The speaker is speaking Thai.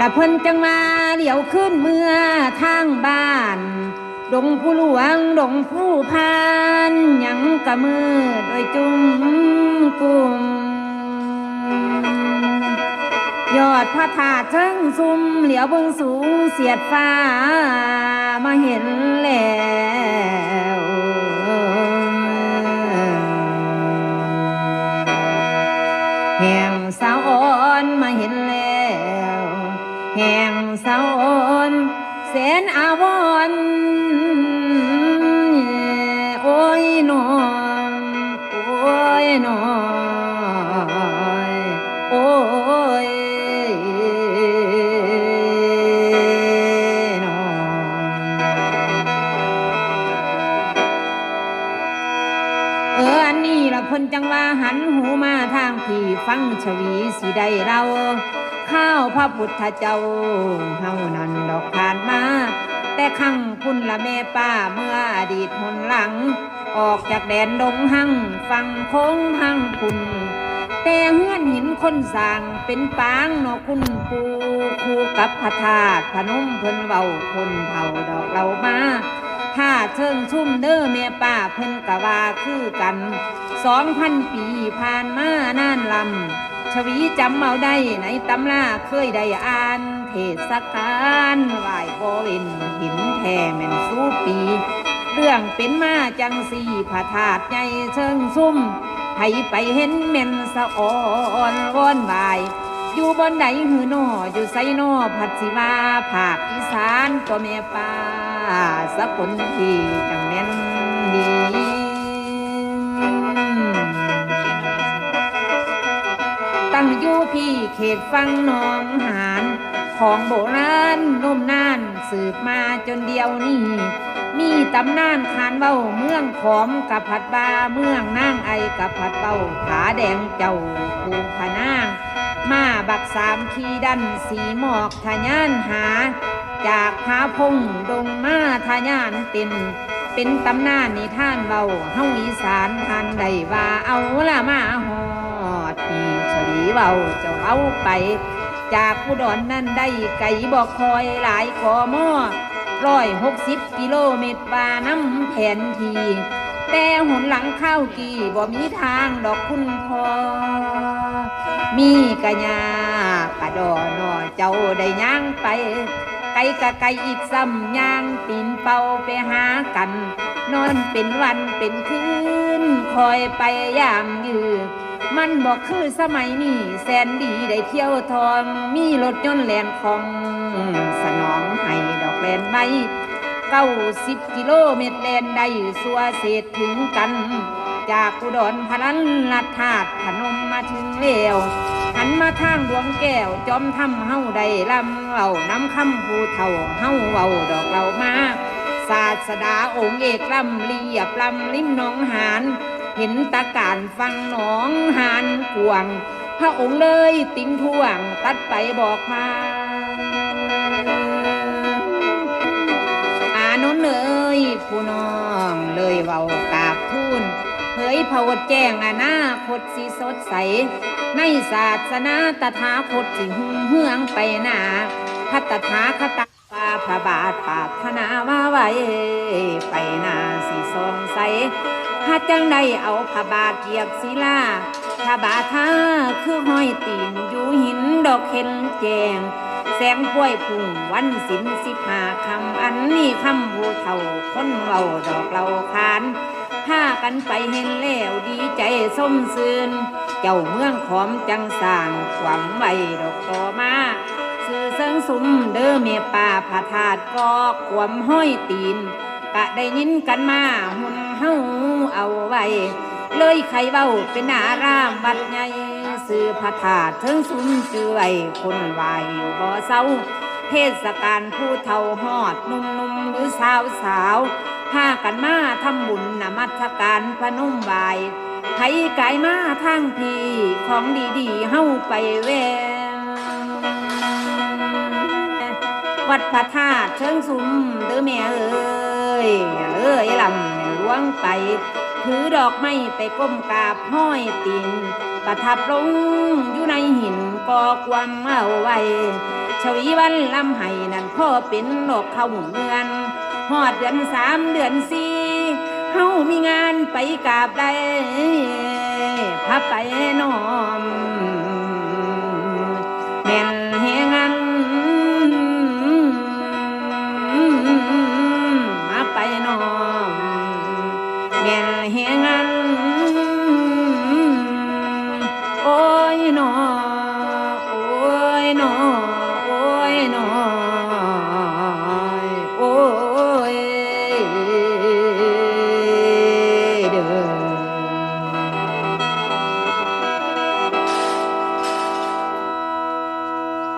และเพิ่นจังมาเดี๋ยวขึ้นเมื่อทางบ้าน ดงผู้หลวงดงผู้พานหยังกะมืดโดยจุ้มกุมยอดพระธาตุเชิงซุมเหลียวเบิงสูงเสียดฟ้ามาเห็นแล้ แห่งสาอ่อนแสนอาวรณ์โอ้ยนอนโอ้ยนอนโอ้ยนอนเอออันนี้ละพนจังว่าหันหูมาทางพี่ฟังชวีสิได้เรา ข้าวพระพุทธเจ้าเฮานั่นดอกผ่านมา แต่ขังคุณละแม่ป้าเมื่ออดีตหนหลัง ออกจากแดนดงหังฟังโค้งหังคุณ แต่เฮือนหินคนสร้างเป็นปางนอคุณปูคูกับพระธาตุพนมเพิ่นเว้าคนเผาดอกเรามาถ้าเชิงชุ่มเด้อแม่ป้าเพิ่นกะว่าคือกันสองพันปีผ่านมานานลำ ชวีจำเอาได้ในตำราเคยได้อ่าน เทศกาลไหว้บ่เว้นหินแท่แม่นสู้ปี เรื่องเป็นมาจังสี่พระธาตุใหญ่เชิงซุ่มให้ไปเห็นแม่นสะอ่อนวอนวาย อยู่บนใดหือนออยู่ไสนอผัดสิวาภาคอีสานตัวแม่ป้าสักคนที่จังแม่นดี พี่เขตฟังหนองหานของโบราณนมนานสืบมาจนเดียวนี้ มีตำนานขานเบ้าเมืองขอมกับผัดบาเมืองนางไอกับผัดเบ้าผาแดงเจ้าภูพนาง มาบักสามขีดันสีหมอกทะยานหา จากพาพงดงมาทะยานเต็นเป็นตำนานนิทานเบาเฮาอีสานทานได้ว่าเอาละมาหอ ดพี่ฉลีเบาเจ้าเอาไป จากอุดรนนั่นได้ไก่บอกคอยหลายกอมอร้อยหกสิบกิโลเมตรว่าน้ำแผนทีแต่หนหลังข้าวกี่บ่มีทางดอกคุณพอ มีกะยากะดอนอเจ้าได้ย่างไป ไก่กะไก่อีกซ้ำย่างตีนเป่าไปหากัน นอนเป็นวันเป็นคืน คอยไปยามยือ มันบอกคือสมัยนี้แสนดีได้เที่ยวทองมีรถยนต์แลนของสนองให้ดอกแลนไม้เก้าสิบกิโลเมตรแลนได้สัวเศษถึงกัน จากอุดรพลันลัดธาตุพนมมาถึงแล้วหันมาทางดวงแก้วจอมทำเฮาได้ลำเอาน้ำคำผู้เฒ่าเฮาเว้าดอกเรามาศาสดาองค์เอกลำเรียบลำริมหนองหาน เห็นตาการฟังหนองหานกวง พระองค์เลยติ้งท่วงตัดไปบอกมาอานนท์เอ้ยผู้น้องเลยเว้ากาบทูลเผยเผาแจ้งอนาคตสิสดใส ในศาสนาตถาคตสิหุ่งเฮืองไปหนาพัตถาคตาปาพระบาทปาถนามาไว้ไปหนาสิสองใส หาจังได้เอาพระบาทเหยียบศิลาพระบาท่าคือห้อยตีนอยู่หินดอกเห็นแจง แสงพ้วยพุ่งวันสินสิบหาคำอันนี้คำผู้เฒ่าคนเบาดอกเราคานพากันไปเห็นแล้วดีใจส้มซืนเจ้าเมืองขอมจังสางความไว้ดอกต่อมาสื่อเสิงสุมเด้อเมียป่าผาธาตุก็ควมห้อยตีนกะได้ยินกันมาหุ่น เฮาเอาไว้ เลยใครเว้าเป็นนารามบัดใหญ่สื่อพระธาตุเทิงสุมจือไว้คนไวอยู่บ่เศร้า เทศกาลผู้เฒ่าหอดหนุ่มๆหรือสาวสาวพากันมาทำบุญนมัสการพนุ่มบายไผกายมาทางพีของดีๆเฮาไปแววัดพระธาตุเชิงสุมเด้อแม่เอ้ยเอ้ยลำ วงไป ถือดอกไม้ไปก้มกราบห้อยตีนประทับลงอยู่ในหินกอความเอาไว้ชวีวันลำไห้นั่นพ่อเป็นโรคเข้าเมือนหอดเดือนสามเดือนสี่เฮามีงานไปกราบได้พาไปนอน hang on.